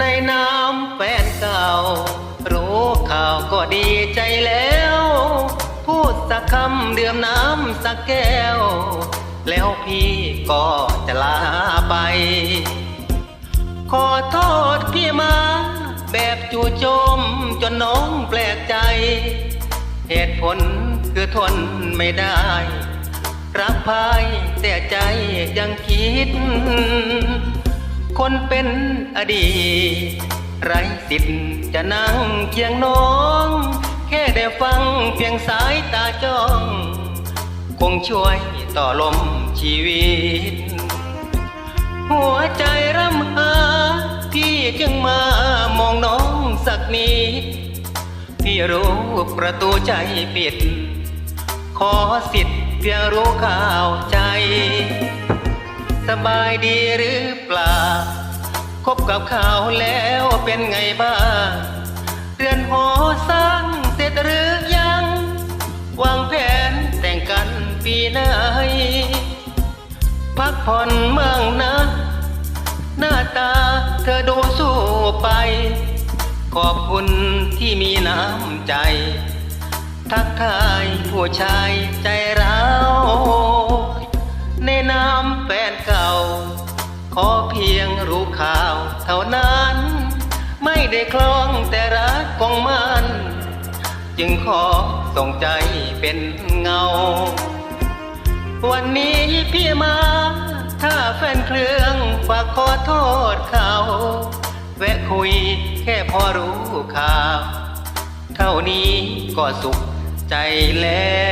ในน้ำแฟนเก่า รู้ข่าวก็ดีใจแล้ว พูดสักคำเดื่มน้ำสักแก้ว แล้วพี่ก็จะลาไป ขอโทษพี่มา แบบจู่โจมจนน้องแปลกใจ เหตุผลคือทนไม่ได้ รักพายแต่ใจยังคิด คนเป็นอดีตไรสิทธิ์จะนั่งเคียงน้อง แค่ได้ฟังเพียงสายตาจ้อง คงช่วยต่อลมชีวิต หัวใจรำหาพี่จึงมามองน้องสักนิดพี่รู้ประตูใจปิด ขอสิทธิ์เพียงรู้ข่าวใจ สบายดีหรือเปล่า คบกับเขาแล้วเป็นไงบ้างเรือนหอสร้างเสร็จหรือยัง วางแผนแต่งกันปีไหน พักผ่อนเมืองนะ หน้าตาเธอดูสู้ไป ขอบคุณที่มีน้ำใจ ทักทายผู้ชายใจเราในน้ำแฟน เก่า ขอเพียงรู้ข่าวเท่านั้น ไม่ได้คล้องแต่รักของมัน จึงขอส่งใจเป็นเงา วันนี้พี่มา ถ้าแฟนเครื่องฝากขอโทษเขาแวะคุยแค่พอรู้ข่าว เท่านี้ก็สุขใจแล้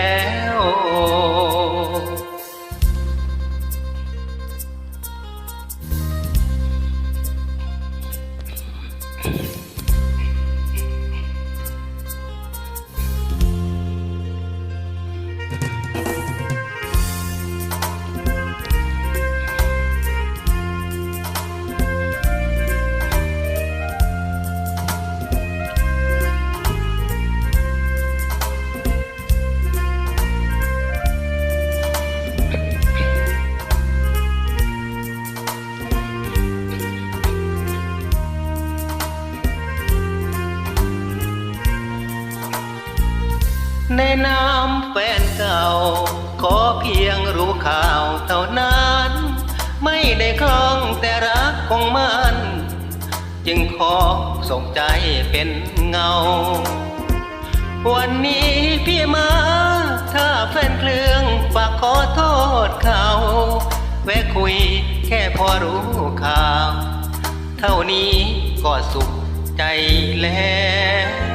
ว ในน้ำแฟนเก่า ขอเพียงรู้ข่าวเท่านั้น ไม่ได้คล้องแต่รักของมัน จึงขอส่งใจเป็นเงา วันนี้พี่มา ถ้าแฟนเครื่องฝากขอโทษเขาแวะคุยแค่พอรู้ข่าว เท่านี้ก็สุขใจแล้ว